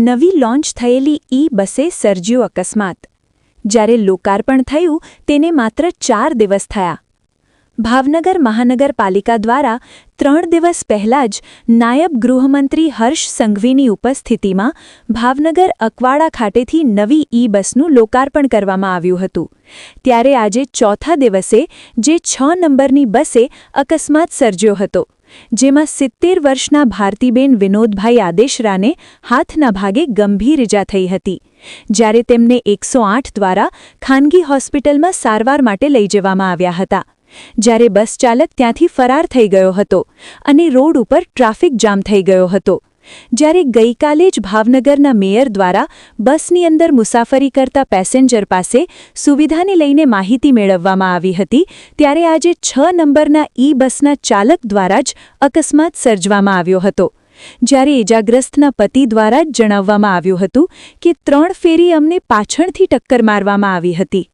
નવી લોન્ચ થયેલી ઈ બસે સર્જ્યો અકસ્માત. જ્યારે લોકાર્પણ થયું, તેને માત્ર ચાર દિવસ થયા. ભાવનગર મહાનગરપાલિકા દ્વારા ત્રણ દિવસ પહેલાં જ નાયબ ગૃહમંત્રી હર્ષ સંઘવીની ઉપસ્થિતિમાં ભાવનગર અકવાડા ખાતેથી નવી ઈ બસનું લોકાર્પણ કરવામાં આવ્યું હતું. ત્યારે આજે ચોથા દિવસે જે છ નંબરની બસે અકસ્માત સર્જ્યો હતો. જેમાં સિત્તેર વર્ષના ભારતીબેન વિનોદભાઈ આદેશરાને હાથના ભાગે ગંભીર ઇજા થઈ હતી. જ્યારે તેમને એકસો દ્વારા ખાનગી હોસ્પિટલમાં સારવાર માટે લઈ જવામાં આવ્યા હતા. જ્યારે બસ ચાલક ત્યાંથી ફરાર થઈ ગયો હતો અને રોડ ઉપર ટ્રાફિક જામ થઈ ગયો હતો. જ્યારે ગઈકાલે જ ભાવનગરના મેયર દ્વારા બસની અંદર મુસાફરી કરતા પેસેન્જર પાસે સુવિધાને લઈને માહિતી મેળવવામાં આવી હતી, ત્યારે આજે છ નંબરના ઈ બસના ચાલક દ્વારા જ અકસ્માત સર્જવામાં આવ્યો હતો. જ્યારે ઇજાગ્રસ્તના પતિ દ્વારા જ જણાવવામાં આવ્યું હતું કે ત્રણ ફેરી અમને પાછળથી ટક્કર મારવામાં આવી હતી.